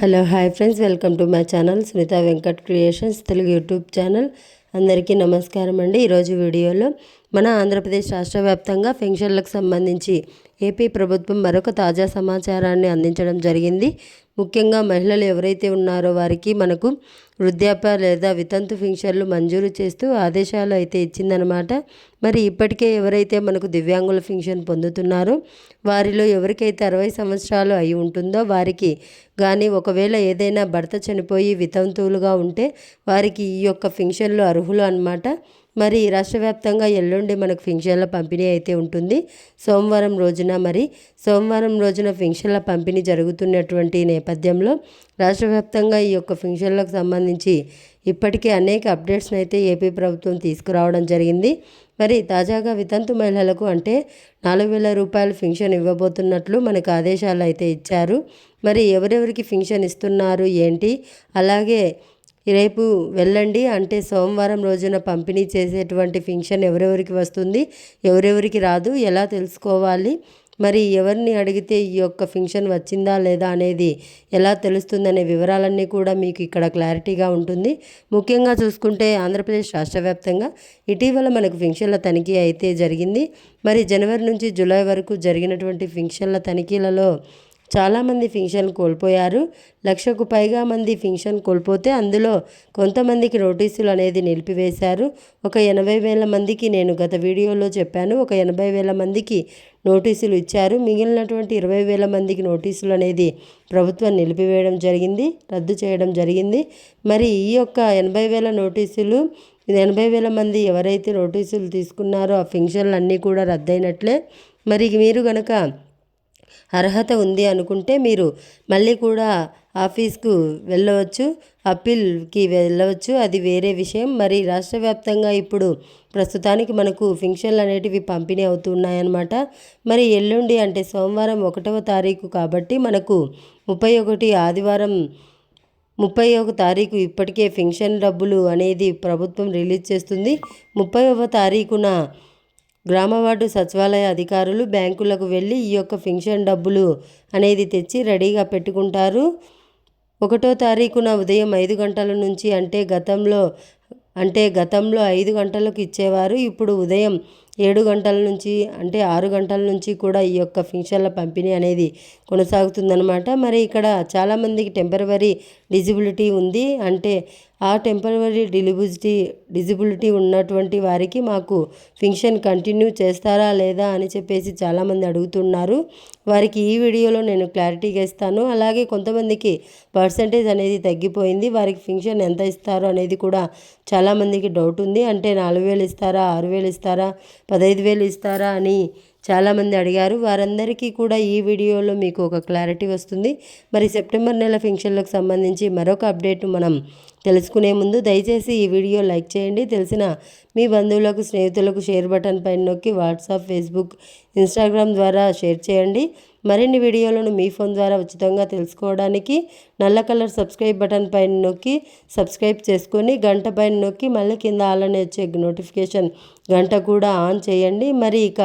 Hello hi friends. Welcome to my channel Sunitha Venkat creations Telugu YouTube channel. అందరికీ నమస్కారం అండి. ఈరోజు వీడియోలో మన ఆంధ్రప్రదేశ్ రాష్ట్ర వ్యాప్తంగా పెన్షన్లకు సంబంధించి ఏపీ ప్రభుత్వం మరొక తాజా సమాచారాన్ని అందించడం జరిగింది. ముఖ్యంగా మహిళలు ఎవరైతే ఉన్నారో వారికి మనకు వృద్ధాప్య లేదా వితంతు పెన్షన్లు మంజూరు చేస్తూ ఆదేశాలు అయితే ఇచ్చిందనమాట మరి ఇప్పటికే ఎవరైతే మనకు దివ్యాంగుల పెన్షన్ పొందుతున్నారో వారిలో ఎవరికైతే అరవై సంవత్సరాలు అయి ఉంటుందో వారికి కానీ ఒకవేళ ఏదైనా భర్త చనిపోయి వితంతువులుగా ఉంటే వారికి ఈ యొక్క పెన్షన్లు అర్హులు అనమాట మరి రాష్ట్ర వ్యాప్తంగా ఎల్లుండి మనకు ఫింక్షన్ల పంపిణీ అయితే ఉంటుంది. సోమవారం రోజున మరి సోమవారం రోజున ఫింక్షన్ల పంపిణీ జరుగుతున్నటువంటి నేపథ్యంలో రాష్ట్ర వ్యాప్తంగా ఈ యొక్క ఫింక్షన్లకు సంబంధించి ఇప్పటికే అనేక అప్డేట్స్ని అయితే ఏపీ ప్రభుత్వం తీసుకురావడం జరిగింది. మరి తాజాగా వితంతు మహిళలకు అంటే నాలుగు వేల రూపాయలు ఫింక్షన్ ఇవ్వబోతున్నట్లు మనకు ఆదేశాలు అయితే ఇచ్చారు. మరి ఎవరెవరికి ఫింక్షన్ ఇస్తున్నారు ఏంటి? అలాగే రేపు వెళ్ళండి. అంటే సోమవారం రోజున పంపిణీ చేసేటువంటి ఫంక్షన్ ఎవరెవరికి వస్తుంది ఎవరెవరికి రాదు ఎలా తెలుసుకోవాలి మరి ఎవరిని అడిగితే ఈ యొక్క ఫంక్షన్ వచ్చిందా లేదా అనేది ఎలా తెలుస్తుందనే వివరాలన్నీ కూడా మీకు ఇక్కడ క్లారిటీగా ఉంటుంది. ముఖ్యంగా చూసుకుంటే ఆంధ్రప్రదేశ్ రాష్ట్ర వ్యాప్తంగా ఇటీవల మనకు ఫంక్షన్ల తనిఖీ అయితే జరిగింది. మరి జనవరి నుంచి జూలై వరకు జరిగినటువంటి ఫంక్షన్ల తనిఖీలలో చాలామంది ఫింక్షన్ కోల్పోయారు. లక్షకు పైగా మంది ఫింక్షన్ కోల్పోతే అందులో కొంతమందికి నోటీసులు అనేది నిలిపివేశారు. ఒక ఎనభై వేల మందికి నేను గత వీడియోలో చెప్పాను. ఒక ఎనభై వేల మందికి నోటీసులు ఇచ్చారు. మిగిలినటువంటి ఇరవై వేల మందికి నోటీసులు అనేది ప్రభుత్వం నిలిపివేయడం జరిగింది రద్దు చేయడం జరిగింది. మరి ఈ యొక్క ఎనభై వేల నోటీసులు ఎనభై వేల మంది ఎవరైతే నోటీసులు తీసుకున్నారో ఆ ఫింక్షన్లు అన్నీ కూడా రద్దయినట్లే. మరి మీరు కనుక అర్హత ఉంది అనుకుంటే మీరు మళ్ళీ కూడా ఆఫీస్కు వెళ్ళవచ్చు అప్పీల్కి వెళ్ళవచ్చు. అది వేరే విషయం. మరి రాష్ట్ర వ్యాప్తంగా ఇప్పుడు ప్రస్తుతానికి మనకు ఫింక్షన్లు అనేటివి పంపిణీ అవుతున్నాయన్నమాట. మరి ఎల్లుండి అంటే సోమవారం ఒకటవ తారీఖు కాబట్టి మనకు ముప్పై ఒకటి ఆదివారం ముప్పై ఒక తారీఖు ఇప్పటికే ఫింక్షన్ డబ్బులు అనేది ప్రభుత్వం రిలీజ్ చేస్తుంది. ముప్పైవ తారీఖున గ్రామవార్డు సచివాలయ అధికారులు బ్యాంకులకు వెళ్ళి ఈ యొక్క ఫింక్షన్ డబ్బులు అనేది తెచ్చి రెడీగా పెట్టుకుంటారు. ఒకటో తారీఖున ఉదయం ఐదు గంటల నుంచి అంటే గతంలో అంటే గతంలో ఐదు గంటలకు ఇచ్చేవారు. ఇప్పుడు ఉదయం ఏడు గంటల నుంచి అంటే ఆరు గంటల నుంచి కూడా ఈ యొక్క ఫింక్షన్ల పంపిణీ అనేది కొనసాగుతుందన్నమాట. మరి ఇక్కడ చాలామందికి టెంపరవరీ డిజిబిలిటీ ఉంది. అంటే ఆ టెంపరవరీ డిలిబిలిటీ డిజిబిలిటీ ఉన్నటువంటి వారికి మాకు ఫింక్షన్ కంటిన్యూ చేస్తారా లేదా అని చెప్పేసి చాలామంది అడుగుతున్నారు. వారికి ఈ వీడియోలో నేను క్లారిటీగా ఇస్తాను. అలాగే కొంతమందికి పర్సంటేజ్ అనేది తగ్గిపోయింది. వారికి ఫింక్షన్ ఎంత ఇస్తారు అనేది కూడా చాలామందికి డౌట్ ఉంది. అంటే నాలుగు వేలు ఇస్తారా ఆరు వేలు ఇస్తారా పదహైదు వేలు ఇస్తారా అని చాలామంది అడిగారు. వారందరికీ కూడా ఈ వీడియోలో మీకు ఒక క్లారిటీ వస్తుంది. మరి సెప్టెంబర్ నెల ఫంక్షన్లకు సంబంధించి మరొక అప్డేట్ మనం తెలుసుకునే ముందు దయచేసి ఈ వీడియో లైక్ చేయండి. తెలిసిన మీ బంధువులకు స్నేహితులకు షేర్ బటన్ పైన నొక్కి వాట్సాప్ ఫేస్బుక్ ఇన్స్టాగ్రామ్ ద్వారా షేర్ చేయండి. మరిన్ని వీడియోలను మీ ఫోన్ ద్వారా ఉచితంగా తెలుసుకోవడానికి నల్ల కలర్ సబ్స్క్రైబ్ బటన్ పైన నొక్కి సబ్స్క్రైబ్ చేసుకొని గంట పైన నొక్కి మళ్ళీ కింద ఆలనే వచ్చే నోటిఫికేషన్ గంట కూడా ఆన్ చేయండి. మరి ఇక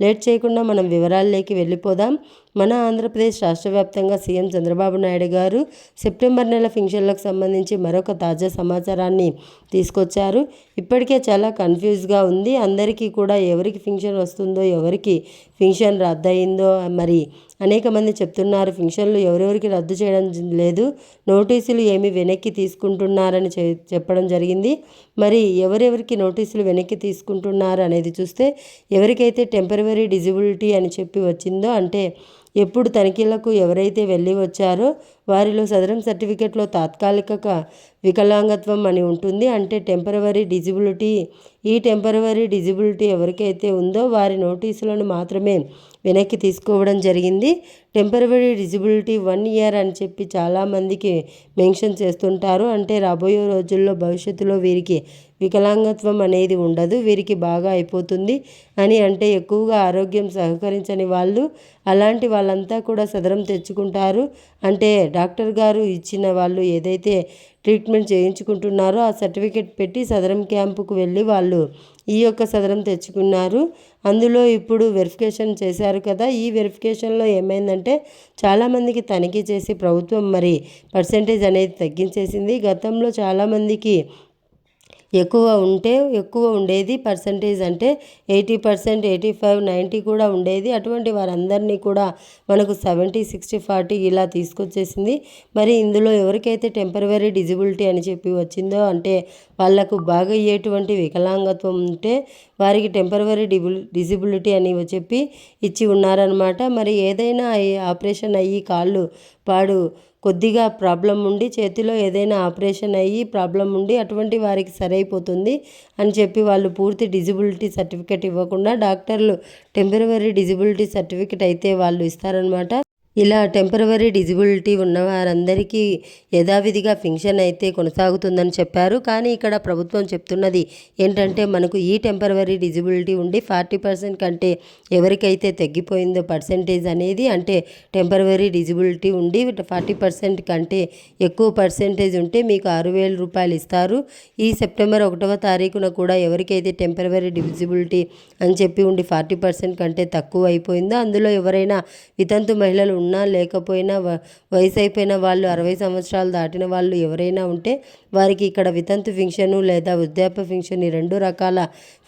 లేట్ చేయకుండా మనం వివరాల్లోకి వెళ్ళిపోదాం. మన ఆంధ్రప్రదేశ్ రాష్ట్ర వ్యాప్తంగా సీఎం చంద్రబాబు నాయుడు గారు సెప్టెంబర్ నెల ఫింక్షన్లకు సంబంధించి మరొక తాజా సమాచారాన్ని తీసుకొచ్చారు. ఇప్పటికే చాలా కన్ఫ్యూజ్గా ఉంది. అందరికీ కూడా ఎవరికి ఫింక్షన్ వస్తుందో ఎవరికి ఫింక్షన్ రద్దయిందో మరి అనేక మంది చెప్తున్నారు ఫంక్షన్లు ఎవరెవరికి రద్దు చేయడం లేదు నోటీసులు ఏమి వెనక్కి తీసుకుంటున్నారని చెప్పడం జరిగింది. మరి ఎవరెవరికి నోటీసులు వెనక్కి తీసుకుంటున్నారు అనేది చూస్తే ఎవరికైతే టెంపరవరీ డిజిబిలిటీ అని చెప్పి వచ్చిందో అంటే ఎప్పుడు తనిఖీలకు ఎవరైతే వెళ్ళి వచ్చారో వారిలో సదరం సర్టిఫికెట్లో తాత్కాలిక వికలాంగత్వం అని ఉంటుంది. అంటే టెంపరవరీ డిజిబిలిటీ ఈ టెంపరవరీ డిజిబిలిటీ ఎవరికైతే ఉందో వారి నోటీసులను మాత్రమే వెనక్కి తీసుకోవడం జరిగింది. టెంపరవరీ డిజిబిలిటీ వన్ ఇయర్ అని చెప్పి చాలామందికి మెన్షన్ చేస్తుంటారు. అంటే రాబోయే రోజుల్లో భవిష్యత్తులో వీరికి వికలాంగత్వం అనేది ఉండదు వీరికి బాగా అయిపోతుంది అని అంటే ఎక్కువగా ఆరోగ్యం సహకరించని వాళ్ళు అలాంటి వాళ్ళంతా కూడా సదరం తెచ్చుకుంటారు. అంటే డాక్టర్ గారు ఇచ్చిన వాళ్ళు ఏదైతే ట్రీట్మెంట్ చేయించుకుంటున్నారో ఆ సర్టిఫికెట్ పెట్టి సదరం క్యాంపుకు వెళ్ళి వాళ్ళు ఈ యొక్క సదరం తెచ్చుకున్నారు. అందులో ఇప్పుడు వెరిఫికేషన్ చేశారు కదా ఈ వెరిఫికేషన్లో ఏమైందంటే చాలామందికి తనిఖీ చేసి ప్రభుత్వం మరి పర్సంటేజ్ అనేది తగ్గించేసింది. గతంలో చాలామందికి ఎక్కువ ఉంటే ఎక్కువ ఉండేది పర్సంటేజ్ అంటే eighty percent eighty five ninety కూడా ఉండేది. అటువంటి వారందరినీ కూడా మనకు సెవెంటీ సిక్స్టీ ఫార్టీ ఇలా తీసుకొచ్చేసింది. మరి ఇందులో ఎవరికైతే టెంపరవరీ డిజిబిలిటీ అని చెప్పి వచ్చిందో అంటే వాళ్ళకు బాగా అయ్యేటువంటి వికలాంగత్వం ఉంటే వారికి టెంపరవరీ డిబుల్ డిజిబిలిటీ అని చెప్పి ఇచ్చి ఉన్నారనమాట మరి ఏదైనా ఆపరేషన్ అయ్యి కాళ్ళు పాడు కొద్దిగా ప్రాబ్లం ఉండి చేతిలో ఏదైనా ఆపరేషన్ అయ్యి ప్రాబ్లం ఉండి అటువంటి వారికి సరైపోతుంది అని చెప్పి వాళ్ళు పూర్తి డిజిబిలిటీ సర్టిఫికేట్ ఇవ్వకుండా డాక్టర్లు టెంపరవరీ డిజిబిలిటీ సర్టిఫికేట్ అయితే వాళ్ళు ఇస్తారనమాట ఇలా టెంపరవరీ డిజిబిలిటీ ఉన్న వారందరికీ యథావిధిగా ఫింక్షన్ అయితే కొనసాగుతుందని చెప్పారు. కానీ ఇక్కడ ప్రభుత్వం చెప్తున్నది ఏంటంటే మనకు ఈ టెంపరవరీ డిజిబిలిటీ ఉండి ఫార్టీ పర్సెంట్ కంటే ఎవరికైతే తగ్గిపోయిందో పర్సెంటేజ్ అనేది అంటే టెంపరవరీ డిజిబిలిటీ ఉండి ఫార్టీ పర్సెంట్ కంటే ఎక్కువ పర్సెంటేజ్ ఉంటే మీకు ఆరు వేల రూపాయలు ఇస్తారు. ఈ సెప్టెంబర్ ఒకటవ తారీఖున కూడా ఎవరికైతే టెంపరవరీ డిజిబిలిటీ అని చెప్పి ఉండి ఫార్టీ పర్సెంట్ కంటే తక్కువ అయిపోయిందో అందులో ఎవరైనా వితంతు మహిళలు ఉన్నా లేకపోయినా వయసు అయిపోయిన వాళ్ళు అరవై సంవత్సరాలు దాటిన వాళ్ళు ఎవరైనా ఉంటే వారికి ఇక్కడ వితంతు ఫింక్షను లేదా వృద్ధాప్య ఫింక్షన్ ఈ రెండు రకాల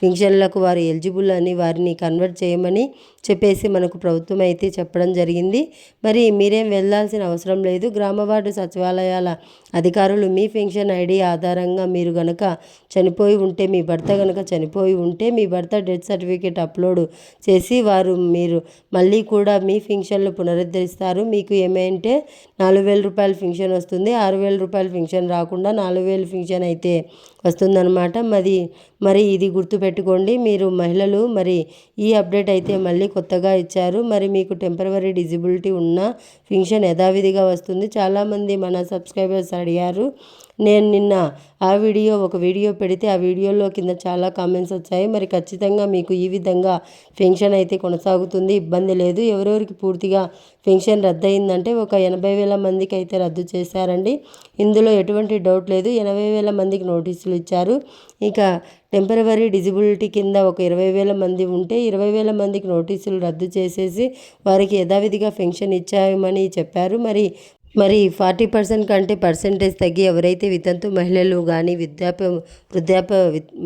ఫింక్షన్లకు వారు ఎలిజిబుల్ అని వారిని కన్వర్ట్ చేయమని చెప్పేసి మనకు ప్రభుత్వం అయితే చెప్పడం జరిగింది. మరి మీరేం వెళ్ళాల్సిన అవసరం లేదు. గ్రామ వార్డు సచివాలయాల అధికారులు మీ పెన్షన్ ఐడి ఆధారంగా మీరు గనక చనిపోయి ఉంటే మీ భర్త గనక చనిపోయి ఉంటే మీ భర్త డెత్ సర్టిఫికేట్ అప్లోడ్ చేసి వారు మీరు మళ్ళీ కూడా మీ ఫింక్షన్లు ఇస్తారు. మీకు ఏమంటే నాలుగు వేల రూపాయల ఫింక్షన్ వస్తుంది. ఆరు వేల రూపాయల ఫింక్షన్ రాకుండా నాలుగు వేలు ఫింక్షన్ అయితే వస్తుందన్నమాట. మరి మరి ఇది గుర్తుపెట్టుకోండి మీరు మహిళలు మరి ఈ అప్డేట్ అయితే మళ్ళీ కొత్తగా ఇచ్చారు. మరి మీకు టెంపరవరీ డిజిబిలిటీ ఉన్న ఫింక్షన్ యథావిధిగా వస్తుంది. చాలామంది మన సబ్స్క్రైబర్స్ అడిగారు నేను నిన్న ఆ వీడియో ఒక వీడియో పెడితే ఆ వీడియోలో కింద చాలా కామెంట్స్ వచ్చాయి. మరి ఖచ్చితంగా మీకు ఈ విధంగా పెన్షన్ అయితే కొనసాగుతుంది ఇబ్బంది లేదు. ఎవరెవరికి పూర్తిగా పెన్షన్ రద్దయిందంటే ఒక ఎనభై వేల మందికి అయితే రద్దు చేశారండి. ఇందులో ఎటువంటి డౌట్ లేదు. ఎనభై వేల మందికి నోటీసులు ఇచ్చారు. ఇక టెంపరవరీ డిజిబిలిటీ కింద ఒక ఇరవై వేల మంది ఉంటే ఇరవై వేల మందికి నోటీసులు రద్దు చేసేసి వారికి యథావిధిగా పెన్షన్ ఇచ్చామని చెప్పారు. మరి మరి ఫార్టీ పర్సెంట్ కంటే పర్సెంటేజ్ తగ్గి ఎవరైతే వితంతు మహిళలు కానీ వృద్ధాప్య వృద్ధాప్య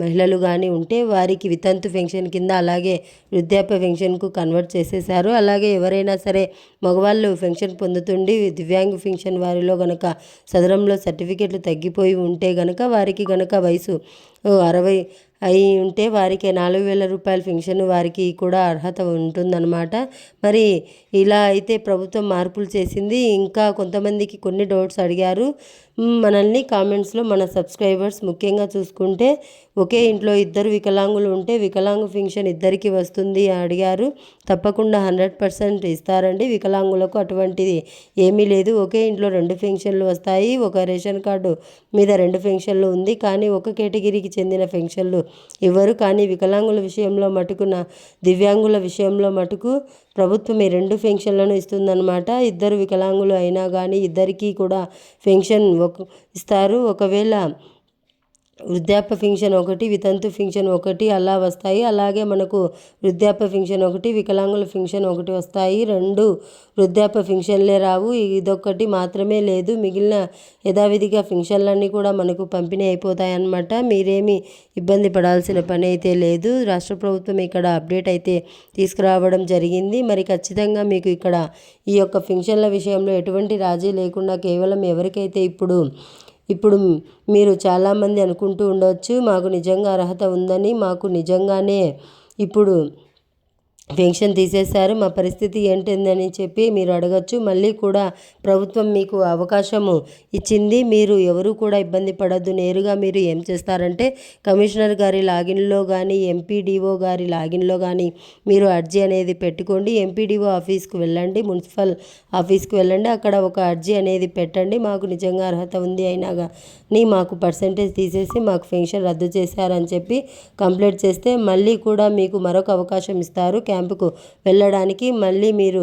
మహిళలు కానీ ఉంటే వారికి వితంతు పెన్షన్ కింద అలాగే వృద్ధాప్య పెన్షన్కు కన్వర్ట్ చేసేసారు అలాగే ఎవరైనా సరే మగవాళ్ళు పెన్షన్ పొందుతుండి దివ్యాంగ పెన్షన్ వారిలో గనక సదరంలో సర్టిఫికెట్లు తగ్గిపోయి ఉంటే గనక వారికి గనక వయసు అరవై అయి ఉంటే వారికి నాలుగు వేల రూపాయల పెన్షన్ వారికి కూడా అర్హత ఉంటుందన్నమాట. మరి ఇలా అయితే ప్రభుత్వం మార్పులు చేసింది. ఇంకా కొంతమందికి కొన్ని డౌట్స్ అడిగారు. మనల్ని కామెంట్స్లో మన సబ్స్క్రైబర్స్ ముఖ్యంగా చూసుకుంటే ఒకే ఇంట్లో ఇద్దరు వికలాంగులు ఉంటే వికలాంగు ఫింక్షన్ ఇద్దరికి వస్తుంది అడిగారు. తప్పకుండా హండ్రెడ్ పర్సెంట్ ఇస్తారండి వికలాంగులకు అటువంటిది ఏమీ లేదు. ఒకే ఇంట్లో రెండు ఫెన్షన్లు వస్తాయి. ఒక రేషన్ కార్డు మీద రెండు ఫెన్షన్లు ఉంది. కానీ ఒక కేటగిరీకి చెందిన ఫెన్షన్లు ఇవ్వరు. కానీ వికలాంగుల విషయంలో మటుకు నా దివ్యాంగుల విషయంలో మటుకు ప్రభుత్వం ఈ రెండు ఫెన్షన్లను ఇస్తుందన్నమాట. ఇద్దరు వికలాంగులు అయినా కానీ ఇద్దరికీ కూడా ఫెన్షన్ ఇస్తారు. ఒకవేళ వృద్ధాప్య ఫింక్షన్ ఒకటి వితంతు ఫింక్షన్ ఒకటి అలా వస్తాయి. అలాగే మనకు వృద్ధాప్య ఫింక్షన్ ఒకటి వికలాంగుల ఫింక్షన్ ఒకటి వస్తాయి. రెండు వృద్ధాప్య ఫింక్షన్లే రావు. ఇదొక్కటి మాత్రమే లేదు. మిగిలిన యథావిధిగా ఫింక్షన్లన్నీ కూడా మనకు పంపిణీ అయిపోతాయి అన్నమాట. మీరేమి ఇబ్బంది పడాల్సిన పని అయితే లేదు. రాష్ట్ర ప్రభుత్వం ఇక్కడ అప్డేట్ అయితే తీసుకురావడం జరిగింది. మరి ఖచ్చితంగా మీకు ఇక్కడ ఈ యొక్క ఫింక్షన్ల విషయంలో ఎటువంటి రాజీ లేకుండా కేవలం ఎవరికైతే ఇప్పుడు ఇప్పుడు మీరు చాలామంది అనుకుంటూ ఉండవచ్చు మాకు నిజంగా అర్హత ఉందని మాకు నిజంగానే ఇప్పుడు పెన్షన్ తీసేశారు. మా పరిస్థితి ఏంటిందని చెప్పి మీరు అడగచ్చు. మళ్ళీ కూడా ప్రభుత్వం మీకు అవకాశము ఇచ్చింది. మీరు ఎవరు కూడా ఇబ్బంది పడద్దు. నేరుగా మీరు ఏం చేస్తారంటే కమిషనర్ గారి లాగిన్లో కానీ ఎంపీడీఓ గారి లాగిన్లో కానీ మీరు అర్జీ అనేది పెట్టుకోండి. ఎంపీడీఓ ఆఫీస్కి వెళ్ళండి. మున్సిపల్ ఆఫీస్కి వెళ్ళండి. అక్కడ ఒక అర్జీ అనేది పెట్టండి. మాకు నిజంగా అర్హత ఉంది అయినా కానీ మాకు పర్సంటేజ్ తీసేసి మాకు పెన్షన్ రద్దు చేశారని చెప్పి కంప్లైంట్ చేస్తే మళ్ళీ కూడా మీకు మరొక అవకాశం ఇస్తారు. క్యాంపుకు వెళ్ళడానికి మళ్ళీ మీరు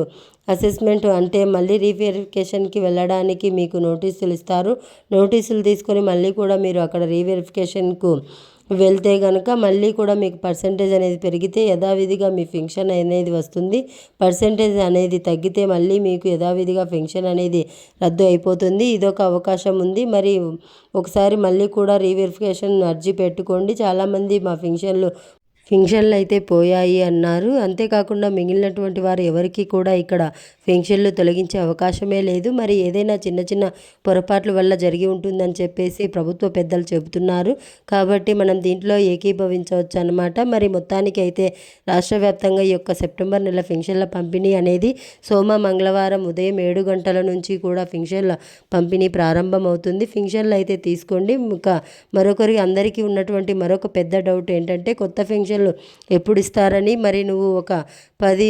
అసెస్మెంట్ అంటే మళ్ళీ రీవెరిఫికేషన్కి వెళ్ళడానికి మీకు నోటీసులు ఇస్తారు. నోటీసులు తీసుకొని మళ్ళీ కూడా మీరు అక్కడ రీవెరిఫికేషన్కు వెళ్తే కనుక మళ్ళీ కూడా మీకు పర్సంటేజ్ అనేది పెరిగితే యథావిధిగా మీ ఫెన్షన్ అనేది వస్తుంది. పర్సంటేజ్ అనేది తగ్గితే మళ్ళీ మీకు యథావిధిగా ఫెన్షన్ అనేది రద్దు అయిపోతుంది. ఇదొక అవకాశం ఉంది. మరి ఒకసారి మళ్ళీ కూడా రీవెరిఫికేషన్ అర్జీ పెట్టుకోండి. చాలామంది మా ఫెన్షన్లు ఫెన్షన్లు అయితే పోయాయి అన్నారు. అంతేకాకుండా మిగిలినటువంటి వారు ఎవరికి కూడా ఇక్కడ ఫెన్షన్లు తొలగించే అవకాశమే లేదు. మరి ఏదైనా చిన్న చిన్న పొరపాట్ల వల్ల జరిగి ఉంటుందని చెప్పేసి ప్రభుత్వ పెద్దలు చెబుతున్నారు. కాబట్టి మనం దీంట్లో ఏకీభవించవచ్చు అనమాట మరి మొత్తానికి అయితే రాష్ట్ర వ్యాప్తంగా ఈ యొక్క సెప్టెంబర్ నెల ఫెన్షన్ల పంపిణీ అనేది సోమ మంగళవారం ఉదయం ఏడు గంటల నుంచి కూడా ఫెన్షన్ల పంపిణీ ప్రారంభమవుతుంది. ఫెన్షన్లు అయితే తీసుకోండి. ఇంకా మరొకరి అందరికీ ఉన్నటువంటి మరొక పెద్ద డౌట్ ఏంటంటే కొత్త ఫెన్షన్ పెన్షన్లు ఎప్పుడు ఇస్తారని మరి నువ్వు ఒక పది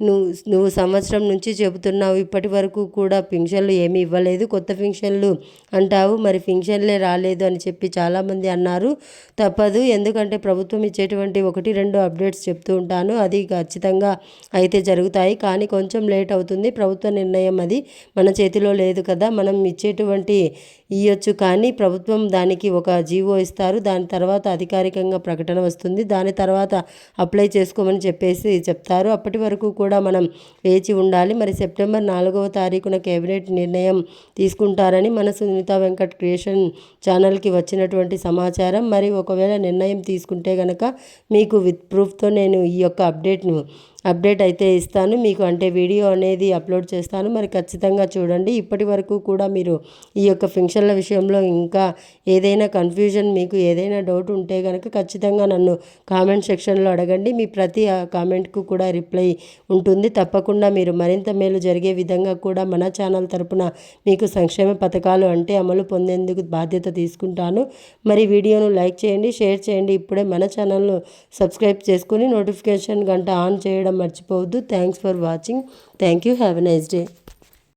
నువ్వు నువ్వు సంవత్సరం నుంచి చెబుతున్నావు. ఇప్పటి వరకు కూడా పెన్షన్లు ఏమీ ఇవ్వలేదు. కొత్త పెన్షన్లు అంటావు. మరి పెన్షన్లే రాలేదు అని చెప్పి చాలామంది అన్నారు. తప్పదు. ఎందుకంటే ప్రభుత్వం ఇచ్చేటువంటి ఒకటి రెండు అప్డేట్స్ చెప్తూ ఉంటాను. అది ఖచ్చితంగా అయితే జరుగుతాయి. కానీ కొంచెం లేట్ అవుతుంది. ప్రభుత్వ నిర్ణయం అది. మన చేతిలో లేదు కదా. మనం ఇచ్చేటువంటి ఇవ్వచ్చు కానీ ప్రభుత్వం దానికి ఒక జీవో ఇస్తారు. దాని తర్వాత అధికారికంగా ప్రకటన వస్తుంది. దాని తర్వాత అప్లై చేసుకోమని చెప్పేసి చెప్తారు. అప్పటి వరకు కూడా మనం వేచి ఉండాలి. మరి సెప్టెంబర్ నాలుగవ తారీఖున కేబినెట్ నిర్ణయం తీసుకుంటారని మన సునీత వెంకట్ క్రియేషన్ ఛానల్కి వచ్చినటువంటి సమాచారం. మరి ఒకవేళ నిర్ణయం తీసుకుంటే కనుక మీకు విత్ ప్రూఫ్తో నేను ఈ యొక్క అప్డేట్ను అప్డేట్ అయితే ఇస్తాను. మీకు అంటే వీడియో అనేది అప్లోడ్ చేస్తాను. మరి ఖచ్చితంగా చూడండి. ఇప్పటి వరకు కూడా మీరు ఈ యొక్క ఫంక్షన్ల విషయంలో ఇంకా ఏదైనా కన్ఫ్యూజన్ మీకు ఏదైనా డౌట్ ఉంటే కనుక ఖచ్చితంగా నన్ను కామెంట్ సెక్షన్లో అడగండి. మీ ప్రతి కామెంట్కు కూడా రిప్లై ఉంటుంది. తప్పకుండా మీరు మరింత మేలు జరిగే విధంగా కూడా మన ఛానల్ తరపున మీకు సంక్షేమ పథకాలు అంటే అమలు పొందేందుకు బాధ్యత తీసుకుంటాను. మరి వీడియోను లైక్ చేయండి షేర్ చేయండి. ఇప్పుడే మన ఛానల్ను సబ్స్క్రైబ్ చేసుకుని నోటిఫికేషన్ గంట ఆన్ చేయడం మర్చిపోవద్దు thanks for watching thank you have a nice day